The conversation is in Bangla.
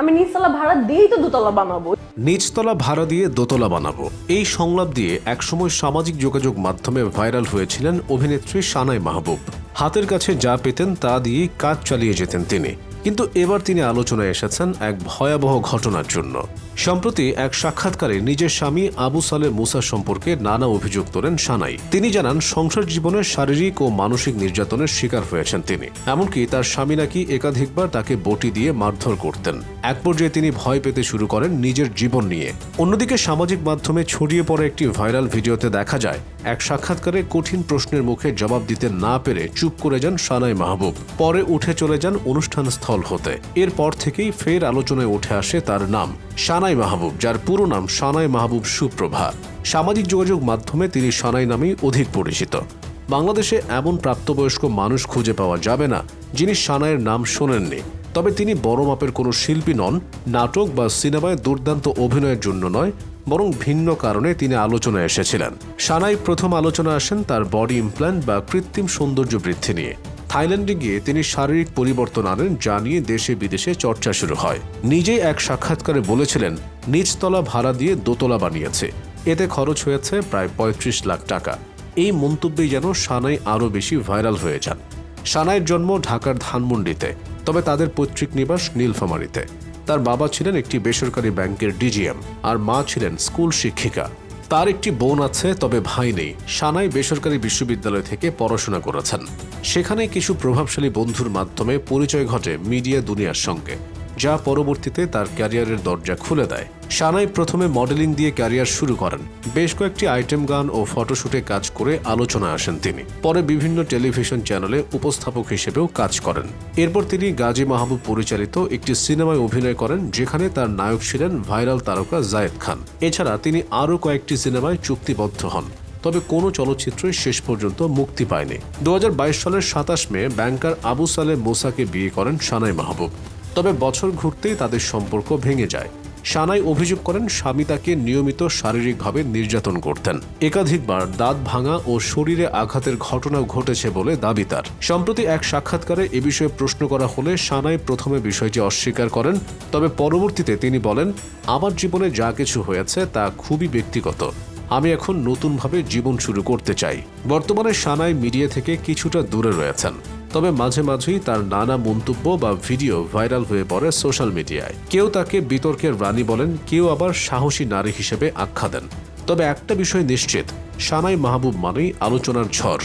আমি নিচতলা ভাড়া দিয়েই তো দোতলা বানাবো। নিচতলা ভাড়া দিয়ে দোতলা বানাবো। এই সংলাপ দিয়ে একসময় সামাজিক যোগাযোগ মাধ্যমে ভাইরাল হয়েছিলেন অভিনেত্রী সানাই মাহবুব। হাতের কাছে যা পেতেন তা দিয়েই কাজ চালিয়ে যেতেন তিনি। কিন্তু এবার তিনি আলোচনায় এসেছেন এক ভয়াবহ ঘটনার জন্য। সম্প্রতি এক সাক্ষাৎকারে নিজের স্বামী আবু সালে মুসা সম্পর্কে নানা অভিযোগ তোলেন সানাই। তিনি জানান, সংসার জীবনে শারীরিক ও মানসিক নির্যাতনের শিকার হয়েছেন তিনি। এমনকি তার স্বামী নাকি একাধিকবার তাকে বটি দিয়ে মারধর করতেন। এক পর্যায়ে তিনি ভয় পেতে শুরু করেন নিজের জীবন নিয়ে। অন্যদিকে সামাজিক মাধ্যমে ছড়িয়ে পড়া একটি ভাইরাল ভিডিওতে দেখা যায়, এক সাক্ষাৎকারে কঠিন প্রশ্নের মুখে জবাব দিতে না পেরে চুপ করে যান সানাই মাহবুব। পরে উঠে চলে যান অনুষ্ঠান স্থল হতে। এরপর থেকেই ফের আলোচনায় উঠে আসে তার নাম সানাই মাহবুব, যার পুরো নাম সানাই মাহবুব সুপ্রভা। সামাজিক যোগাযোগ মাধ্যমে তিনি সানাই নামেই অধিক পরিচিত। বাংলাদেশে এমন প্রাপ্তবয়স্ক মানুষ খুঁজে পাওয়া যাবে না, যিনি সানাইয়ের নাম শোনেননি। তবে তিনি বড় মাপের কোনো শিল্পী নন, নাটক বা সিনেমায় দুর্দান্ত অভিনয়ের জন্য নয়, বরং ভিন্ন কারণে তিনি আলোচনায় এসেছিলেন। সানাই প্রথম আলোচনা আসেন তার বডি ইমপ্ল্যান্ট বা কৃত্রিম সৌন্দর্য বৃদ্ধি নিয়ে। থাইল্যান্ডে গিয়ে তিনি শারীরিক পরিবর্তন আনেন, যা নিয়ে দেশে বিদেশে চর্চা শুরু হয়। নিজেই এক সাক্ষাৎকারে বলেছিলেন, নিচতলা ভাড়া দিয়ে দোতলা বানিয়েছে। এতে খরচ হয়েছে প্রায় পঁয়ত্রিশ লাখ টাকা। এই মন্তব্যে যেন সানাই আরও বেশি ভাইরাল হয়ে যান। সানাইয়ের জন্ম ঢাকার ধানমন্ডিতে, তবে তাদের পৈতৃক নিবাস নীলফামারীতে। তার বাবা ছিলেন একটি বেসরকারি ব্যাংকের ডিজিএম, আর মা ছিলেন স্কুল শিক্ষিকা। তার একটি বোন আছে, তবে ভাই নেই। সানাই বেসরকারি বিশ্ববিদ্যালয় থেকে পড়াশোনা করেছেন। সেখানে কিছু প্রভাবশালী বন্ধুর মাধ্যমে পরিচয় ঘটে মিডিয়া দুনিয়ার সঙ্গে, যা পরবর্তীতে তার ক্যারিয়ারের দরজা খুলে দেয়। সানাই প্রথমে মডেলিং দিয়ে ক্যারিয়ার শুরু করেন। বেশ কয়েকটি আইটেম গান ও ফটোশুটে কাজ করে আলোচনায় আসেন তিনি। পরে বিভিন্ন টেলিভিশন চ্যানেলে উপস্থাপক হিসেবেও কাজ করেন। এরপর তিনি গাজী মাহবুব পরিচালিত একটি সিনেমায় অভিনয় করেন, যেখানে তার নায়ক ছিলেন ভাইরাল তারকা জায়েদ খান। এছাড়া তিনি আরও কয়েকটি সিনেমায় চুক্তিবদ্ধ হন। তবে কোনো চলচ্চিত্রই শেষ পর্যন্ত মুক্তি পায়নি। দু হাজার বাইশ সালের সাতাশ মে ব্যাংকার আবু সালে মোসাকে বিয়ে করেন সানাই মাহবুব। তবে বছর ঘুরতেই তাদের সম্পর্ক ভেঙে যায়। সানাই অভিযোগ করেন, স্বামী তাকে নিয়মিত শারীরিকভাবে নির্যাতন করতেন। একাধিকবার দাঁত ভাঙা ও শরীরে আঘাতের ঘটনাও ঘটেছে বলে দাবি তার। সম্প্রতি এক সাক্ষাৎকারে এ বিষয়ে প্রশ্ন করা হলে সানাই প্রথমে বিষয়টি অস্বীকার করেন, তবে পরবর্তীতে তিনি বলেন, আমার জীবনে যা কিছু হয়েছে তা খুবই ব্যক্তিগত। আমি এখন নতুনভাবে জীবন শুরু করতে চাই। বর্তমানে সানাই মিডিয়া থেকে কিছুটা দূরে রয়েছেন। তবে মাঝে মাঝেই তার নানা মন্তব্য বা ভিডিও ভাইরাল হয়ে পড়ে সোশ্যাল মিডিয়ায়। কেউ তাকে বিতর্কের রানী বলেন, কেউ আবার সাহসী নারী হিসেবে আখ্যা দেন। তবে একটা বিষয় নিশ্চিত, সানাই মাহবুব মানেই আলোচনার ঝড়।